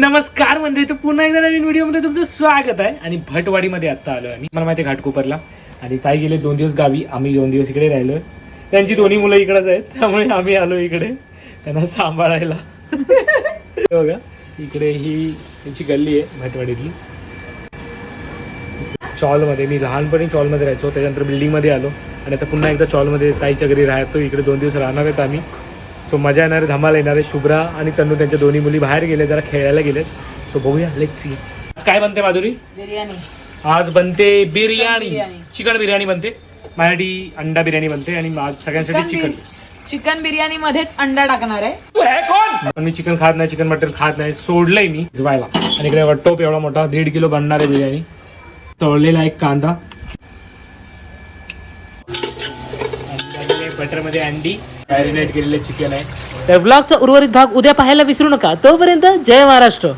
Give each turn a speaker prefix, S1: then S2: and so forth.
S1: नमस्कार म्हणजे तर पुन्हा एकदा नवीन व्हिडिओमध्ये तुमचं स्वागत आहे. आणि भटवाडीमध्ये आत्ता आलो आम्ही. मला माहिती आहे घाटकोपरला. आणि ताई गेले दोन दिवस गावी आम्ही दोन दिवस इकडे राहिलोय. त्यांची दोन्ही मुलं इकडेच आहेत त्यामुळे आम्ही आलो इकडे. त्यांना सांभाळायला. बघा इकडे ही त्यांची गल्ली आहे भटवाडीतली. चॉलमध्ये मी लहानपणी चॉलमध्ये राहायचो त्याच्यानंतर बिल्डिंगमध्ये आलो. आणि आता पुन्हा एकदा चॉलमध्ये ताईच्या घरी राहतो इकडे दोन दिवस राहणार आहेत आम्ही. सो मजा येणार आहे धमाल येणार आहे शुभ्रा आणि तन्नू त्यांच्या दोन्ही मुली बाहेर गेले जरा खेळायला गेले सो बघूया लेट्स सी आज काय बनते माधुरी?
S2: बिर्याणी.
S1: आज बनते बिर्याणी. चिकन बिर्याणी. बनते. माझ्यासाठी अंडा बिर्याणी बनते आणि आज सगळ्यांसाठी चिकन
S2: चिकन. बिर्याणी. मध्येच अंडा टाकणार आहे.
S1: मी चिकन खात नाही चिकन मटन खात नाही सोडलंय मी. भिजवायला आणि इकडे वट्टोप एवढा मोठा दीड किलो बनणार आहे बिर्याणी. तळलेला एक कांदा. बटरमध्ये अंडी मॅरिनेट केलेले चिकन आहे.
S3: तर व्लॉगचा उर्वरित भाग उद्या पाहायला विसरू नका. तोपर्यंत जय महाराष्ट्र.